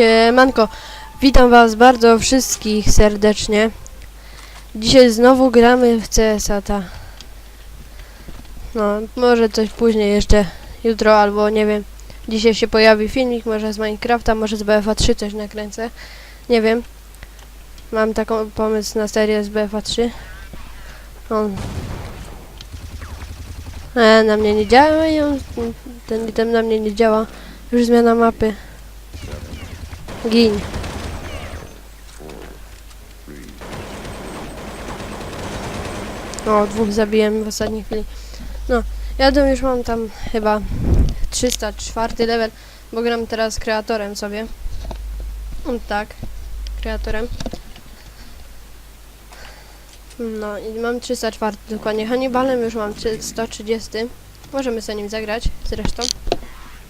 Siemanko, witam was bardzo wszystkich serdecznie. Dzisiaj znowu gramy w CS-a ta. No, może coś później jeszcze, jutro albo nie wiem. Dzisiaj się pojawi filmik, może z Minecrafta, może z BFA 3 coś nakręcę. Nie wiem. Mam taką pomysł na serię z BFA 3. On. E, na mnie nie działają. Ten item na mnie nie działa. Już zmiana mapy. Gin. O, dwóch zabiłem w ostatniej chwili. No, ja już mam tam chyba 304 level, bo gram teraz kreatorem sobie. Mm, Tak, kreatorem. No i mam 304 dokładnie. Hannibalem już mam 130. Możemy sobie nim zagrać zresztą.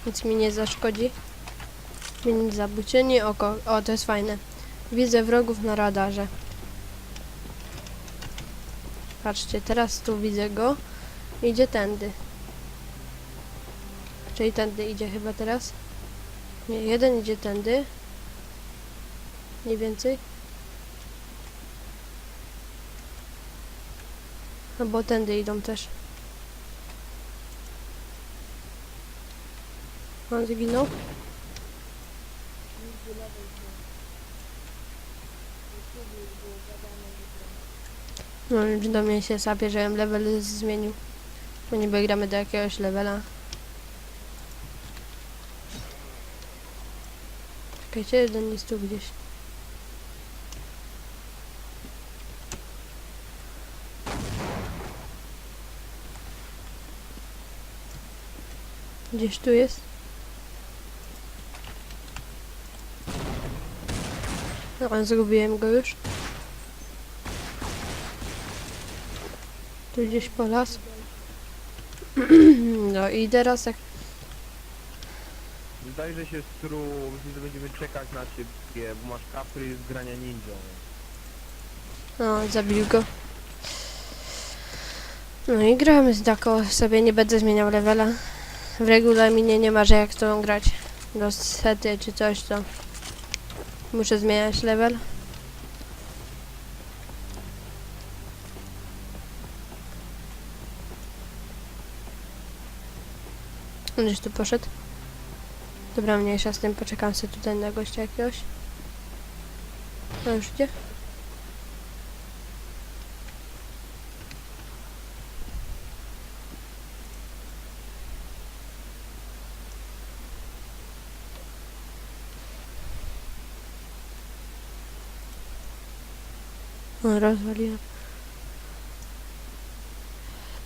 Nic mi nie zaszkodzi. Zmienić zabuczenie oko. O, to jest fajne. Widzę wrogów na radarze. Patrzcie, teraz tu widzę go. Idzie tędy. Czyli tędy idzie chyba teraz. Nie, jeden idzie tędy. Mniej więcej. No bo tędy idą też. On zginął. No już do mnie się sapie, żebym level zmienił. Bo niby gramy do jakiegoś levela. Czekajcie, jeden jest tu gdzieś. Gdzieś tu jest. No, zgubiłem go już. Tu gdzieś po las. No i teraz tak. Zdaje się stru, myślę, że będziemy czekać na ciebie, bo masz kapry z grania ninją. No, zabił go. No i gramy z Dako. Sobie nie będę zmieniał levela. W regulaminie nie ma, że jak to grać do sety czy coś, to muszę zmieniać level. On już tu poszedł. Dobra, mniejsza z tym, poczekam sobie tutaj na gościa jakiegoś. No już idzie. Rozwaliłem.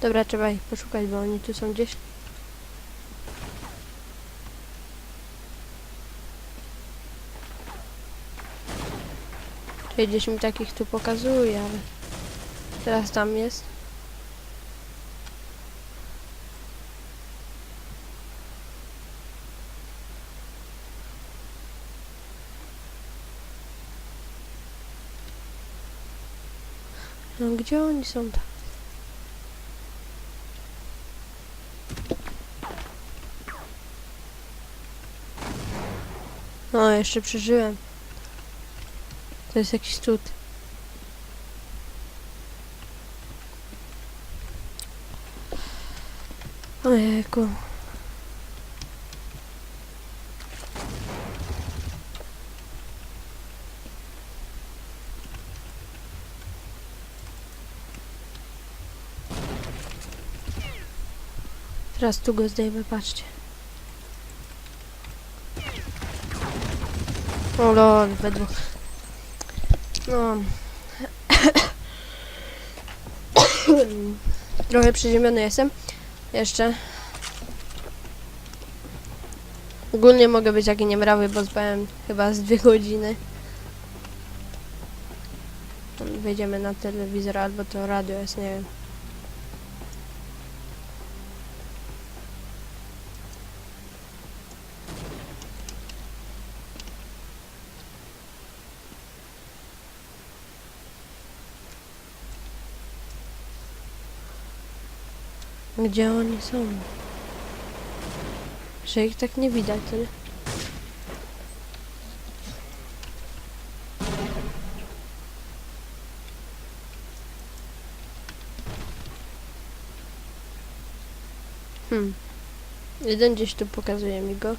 Dobra, trzeba ich poszukać, bo oni tu są gdzieś. Czyli gdzieś mi takich tu pokazuje, ale teraz tam jest. No gdzie oni są tam? No, jeszcze przeżyłem. To jest jakiś cud. Ojejku. Teraz tu go zdejmę, patrzcie. O lol, we dwóch. No. Trochę przeziemiony jestem. Jeszcze. Ogólnie mogę być jaki niemrawy, bo spałem chyba z dwie godziny. Wejdziemy na telewizor albo to radio jest, nie wiem. Gdzie oni są? Że ich tak nie widać, tyle. Hmm. Jeden gdzieś tu pokazuje mi go.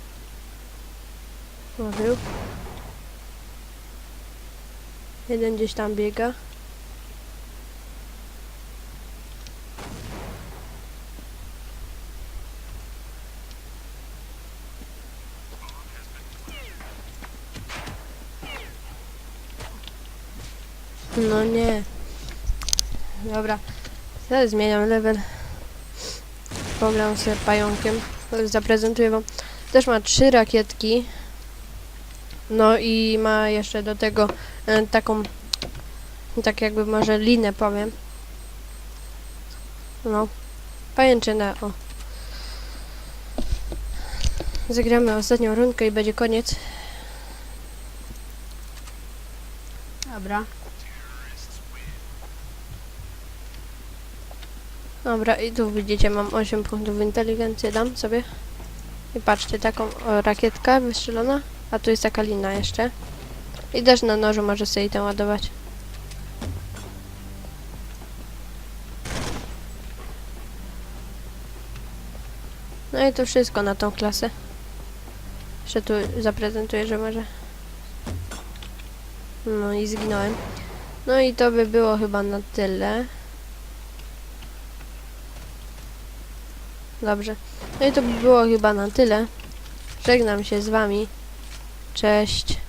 Mówił. Jeden gdzieś tam biega. No nie. Dobra. Teraz zmieniam level. Pogram się pająkiem. Zaprezentuję wam. Też ma trzy rakietki. No i ma jeszcze do tego e, taką tak jakby może linę powiem. No. Pajęczynę, o. Zagramy ostatnią rundkę i będzie koniec. Dobra. Dobra, i tu widzicie, mam 8 punktów inteligencji, dam sobie. I patrzcie, taką o, rakietkę wystrzelona, a tu jest taka lina jeszcze. I też na nożu może sobie tę ładować. No i to wszystko na tą klasę. Jeszcze tu zaprezentuję, że może. No i zginąłem. No i to by było chyba na tyle. Dobrze. No i to by było chyba na tyle. Żegnam się z wami. Cześć.